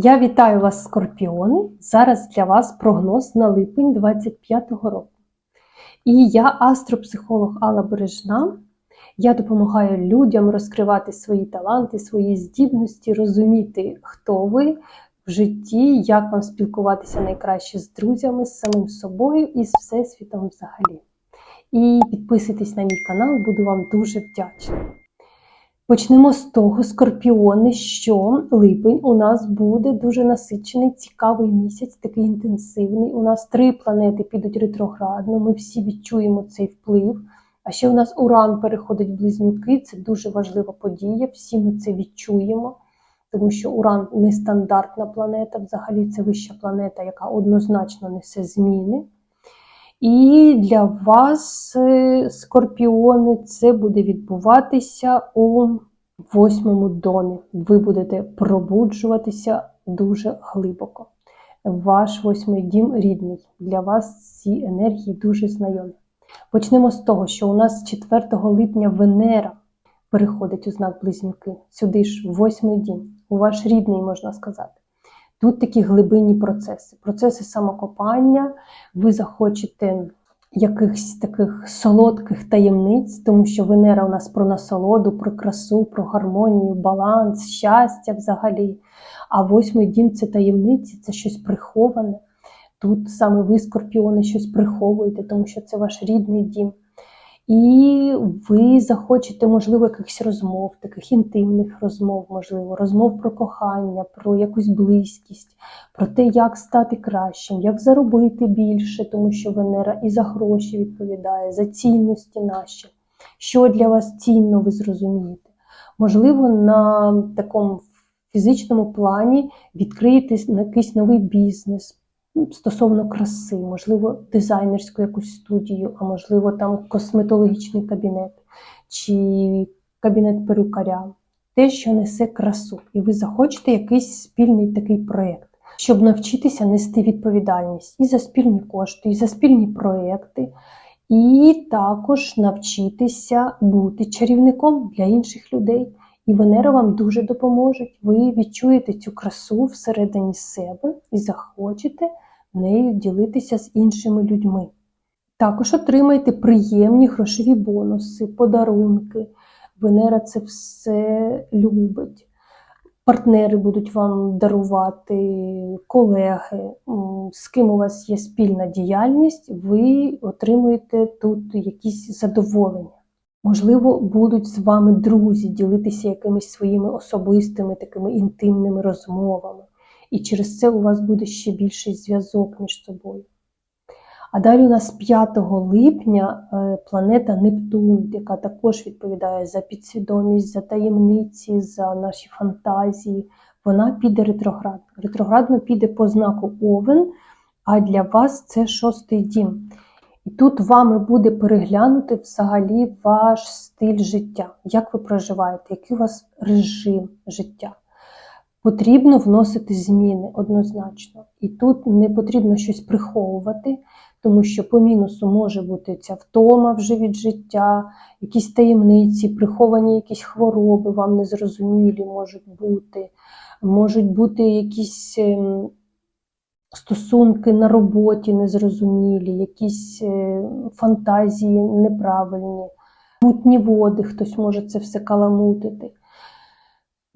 Я вітаю вас, скорпіони! Зараз для вас прогноз на липень 25-го року. І я астропсихолог Алла Бережна. Я допомагаю людям розкривати свої таланти, свої здібності, розуміти, хто ви в житті, як вам спілкуватися найкраще з друзями, з самим собою і з всесвітом взагалі. І підписуйтесь на мій канал, буду вам дуже вдячна. Почнемо з того, скорпіони, що липень у нас буде дуже насичений, цікавий місяць, такий інтенсивний. У нас три планети підуть ретроградно, ми всі відчуємо цей вплив. А ще у нас Уран переходить в близнюки, це дуже важлива подія, всі ми це відчуємо, тому що Уран нестандартна планета, взагалі це вища планета, яка однозначно несе зміни. І для вас, е, скорпіони, це буде відбуватися у восьмому домі. Ви будете пробуджуватися дуже глибоко. Ваш восьмий дім рідний. Для вас ці енергії дуже знайомі. Почнемо з того, що у нас 4 липня Венера переходить у знак Близнюки. Сюди ж восьмий дім, у ваш рідний, можна сказати. Тут такі глибинні процеси, процеси самокопання, ви захочете якихось таких солодких таємниць, тому що Венера у нас про насолоду, про красу, про гармонію, баланс, щастя взагалі. А восьмий дім це таємниці, це щось приховане. Тут саме ви, скорпіони, щось приховуєте, тому що це ваш рідний дім. І ви захочете, можливо, якихось розмов, таких інтимних розмов, можливо, розмов про кохання, про якусь близькість, про те, як стати кращим, як заробити більше, тому що Венера і за гроші відповідає, за цінності наші. Що для вас цінно, ви зрозумієте. Можливо, на такому фізичному плані відкриєте якийсь новий бізнес стосовно краси, можливо, дизайнерську якусь студію, а можливо, там косметологічний кабінет чи кабінет перукаря. Те, що несе красу, і ви захочете якийсь спільний такий проєкт, щоб навчитися нести відповідальність і за спільні кошти, і за спільні проєкти, і також навчитися бути чарівником для інших людей. І Венера вам дуже допоможе. Ви відчуєте цю красу всередині себе і захочете нею ділитися з іншими людьми. Також отримайте приємні грошові бонуси, подарунки. Венера це все любить. Партнери будуть вам дарувати, колеги, з ким у вас є спільна діяльність, ви отримуєте тут якісь задоволення. Можливо, будуть з вами друзі ділитися якимись своїми особистими, такими інтимними розмовами. І через це у вас буде ще більший зв'язок між собою. А далі у нас 5 липня е, планета Нептун, яка також відповідає за підсвідомість, за таємниці, за наші фантазії. Вона піде ретроградно. Ретроградно піде по знаку Овен, а для вас це шостий дім. І тут вами буде переглянути взагалі ваш стиль життя, як ви проживаєте, який у вас режим життя. Потрібно вносити зміни однозначно. І тут не потрібно щось приховувати, тому що по мінусу може бути ця втома вже від життя, якісь таємниці, приховані якісь хвороби, вам незрозумілі можуть бути, можуть бути якісь ем, стосунки на роботі незрозумілі, якісь е, фантазії неправильні, мутні води, хтось може це все каламутити.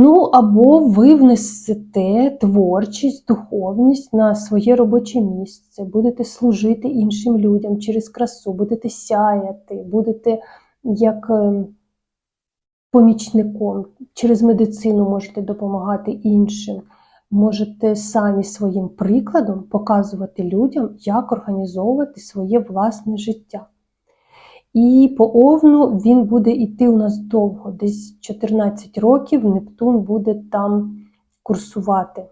Ну, або ви внесете творчість, духовність на своє робоче місце, будете служити іншим людям через красу, будете сяяти, будете як е, помічником, через медицину можете допомагати іншим, можете самі своїм прикладом показувати людям, як організовувати своє власне життя. І по овну він буде йти у нас довго, десь 14 років Нептун буде там курсувати.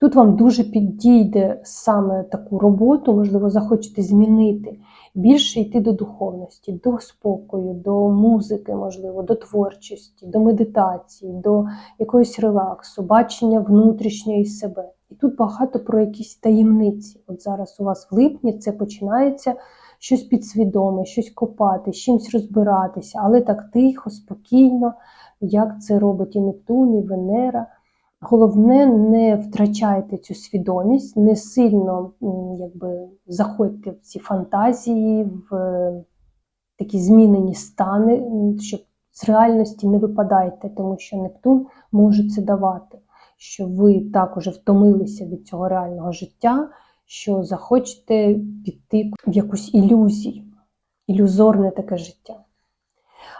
Тут вам дуже підійде саме таку роботу, можливо, захочете змінити, більше йти до духовності, до спокою, до музики, можливо, до творчості, до медитації, до якогось релаксу, бачення внутрішньої себе. І тут багато про якісь таємниці. От зараз у вас в липні це починається щось підсвідоме, щось копати, з чимось розбиратися, але так тихо, спокійно, як це робить і Нептун, і Венера. Головне, не втрачайте цю свідомість, не сильно якби, заходьте в ці фантазії, в е, такі змінені стани, щоб з реальності не випадайте, тому що Нептун може це давати, що ви так уже втомилися від цього реального життя, що захочете піти в якусь ілюзію, ілюзорне таке життя.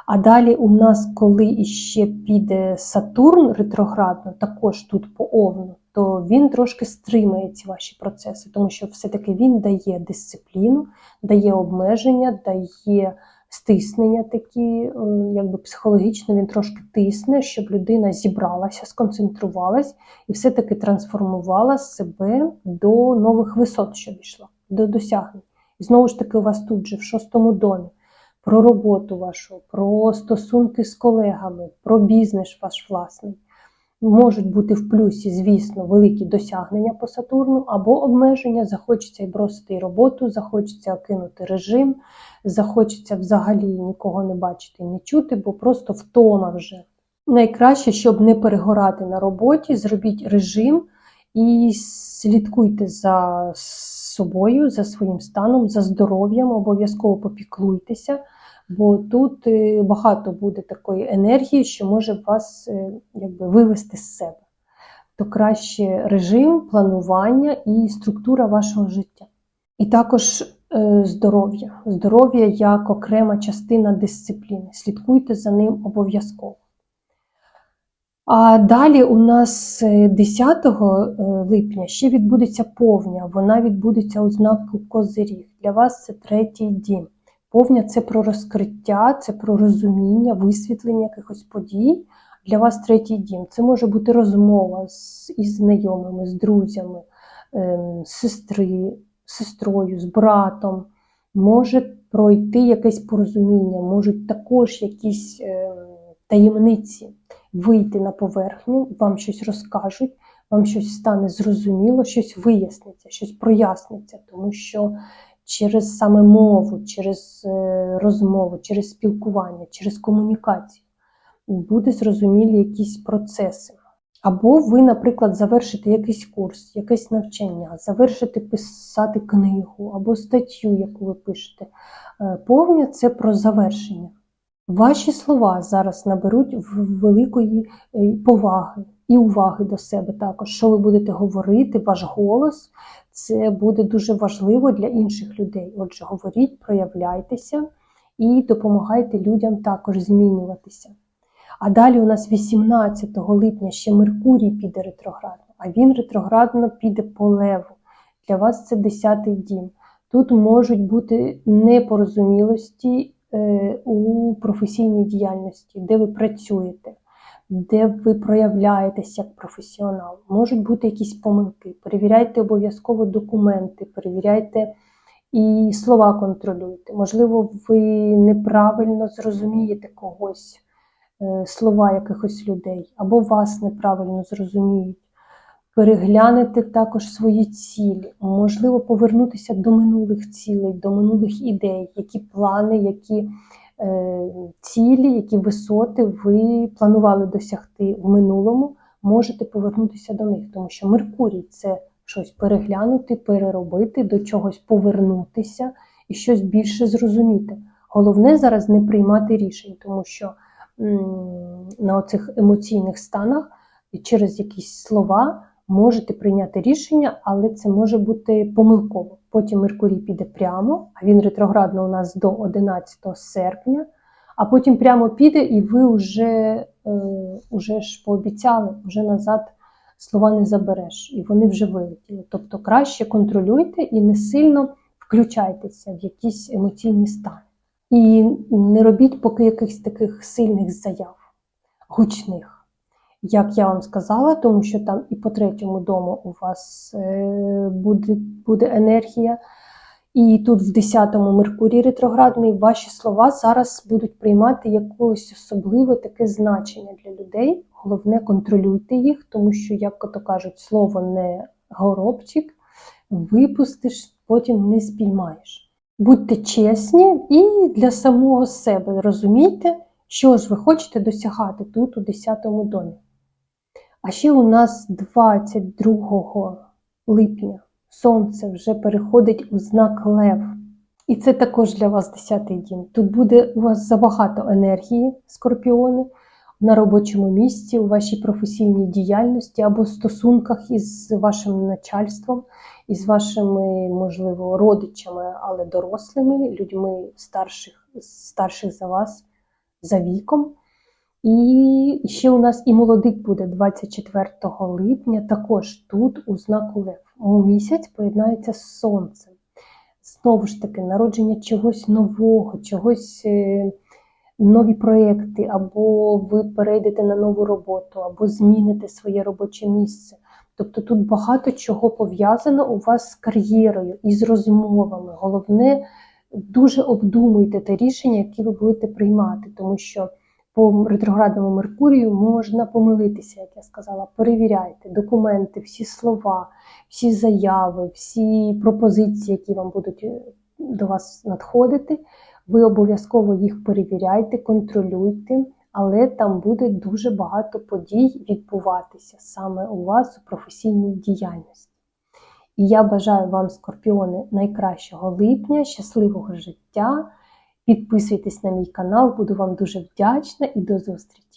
А далі у нас, коли іще піде Сатурн ретроградно, також тут по Овну, то він трошки стримає ці ваші процеси, тому що все-таки він дає дисципліну, дає обмеження, дає стиснення такі, якби психологічно він трошки тисне, щоб людина зібралася, сконцентрувалась і все-таки трансформувала себе до нових висот, що війшла, до досягнень. І знову ж таки, у вас тут же в шостому домі про роботу вашу, про стосунки з колегами, про бізнес ваш власний. Можуть бути в плюсі, звісно, великі досягнення по Сатурну або обмеження, захочеться і бросити роботу, захочеться кинути режим, захочеться взагалі нікого не бачити і не чути, бо просто втома вже. Найкраще, щоб не перегорати на роботі, зробіть режим і слідкуйте за собою, за своїм станом, за здоров'ям, обов'язково попіклуйтеся, бо тут е, багато буде такої енергії, що може вас е, якби, вивести з себе. То краще режим, планування і структура вашого життя. І також е, здоров'я. Здоров'я як окрема частина дисципліни. Слідкуйте за ним обов'язково. А далі у нас е, 10 е, липня ще відбудеться повня. Вона відбудеться у знаку Козиріг. Для вас це третій дім. Повня це про розкриття, це про розуміння, висвітлення якихось подій. Для вас третій дім. Це може бути розмова з, із знайомими, з друзями, ем, з сестри, з сестрою, з братом. Може пройти якесь порозуміння, можуть також якісь ем, таємниці вийти на поверхню, вам щось розкажуть, вам щось стане зрозуміло, щось виясниться, щось проясниться, тому що через саме мову, через е, розмову, через спілкування, через комунікацію буде зрозумілі якісь процеси. Або ви, наприклад, завершите якийсь курс, якесь навчання, завершите писати книгу або статтю, яку ви пишете. Е, Повня це про завершення. Ваші слова зараз наберуть великої е, поваги і уваги до себе також. Що ви будете говорити, ваш голос це буде дуже важливо для інших людей. Отже, говоріть, проявляйтеся і допомагайте людям також змінюватися. А далі у нас 18 липня ще Меркурій піде ретроградно, а він ретроградно піде по леву. Для вас це 10-й дім. Тут можуть бути непорозумілості е, у професійній діяльності, де ви працюєте, де ви проявляєтесь як професіонал. Можуть бути якісь помилки. Перевіряйте обов'язково документи, перевіряйте і слова контролюйте. Можливо, ви неправильно зрозумієте когось, е, слова якихось людей, або вас неправильно зрозуміють. Переглянете також свої цілі, можливо, повернутися до минулих цілей, до минулих ідей, які плани, які цілі, які висоти ви планували досягти в минулому, можете повернутися до них, тому що Меркурій це щось переглянути, переробити, до чогось повернутися і щось більше зрозуміти. Головне зараз не приймати рішень, тому що на оцих емоційних станах і через якісь слова можете прийняти рішення, але це може бути помилково. Потім Меркурій піде прямо, а він ретроградно у нас до 11 серпня, а потім прямо піде, і ви вже, е, вже ж пообіцяли, вже назад слова не забереш, і вони вже вилетіли. Тобто краще контролюйте і не сильно включайтеся в якісь емоційні стани. І не робіть поки якихось таких сильних заяв, гучних як я вам сказала, тому що там і по третьому дому у вас е, буде, буде енергія. І тут в 10-му Меркурій ретроградний ваші слова зараз будуть приймати якесь особливе таке значення для людей. Головне, контролюйте їх, тому що, як то кажуть, слово не горобчик, випустиш, потім не спіймаєш. Будьте чесні і для самого себе розумійте, що ж ви хочете досягати тут, у 10-му домі. А ще у нас 22 липня сонце вже переходить у знак Лев. І це також для вас 10-й дім. Тут буде у вас забагато енергії, скорпіони, на робочому місці, у вашій професійній діяльності або стосунках із вашим начальством, із вашими, можливо, родичами, але дорослими, людьми старших, старших за вас за віком. І ще у нас і молодик буде 24 липня, також тут у знаку Лев. Місяць поєднається з сонцем. Знову ж таки, народження чогось нового, чогось, е, нові проекти, або ви перейдете на нову роботу, або зміните своє робоче місце. Тобто тут багато чого пов'язано у вас з кар'єрою і з розмовами. Головне, дуже обдумуйте те рішення, яке ви будете приймати, тому що по ретроградному Меркурію можна помилитися, як я сказала. Перевіряйте документи, всі слова, всі заяви, всі пропозиції, які вам будуть е, до вас надходити. Ви обов'язково їх перевіряйте, контролюйте, але там буде дуже багато подій відбуватися саме у вас у професійній діяльності. І я бажаю вам, скорпіони, найкращого липня, щасливого життя. Підписуйтесь на мій канал, буду вам дуже вдячна і до зустрічі!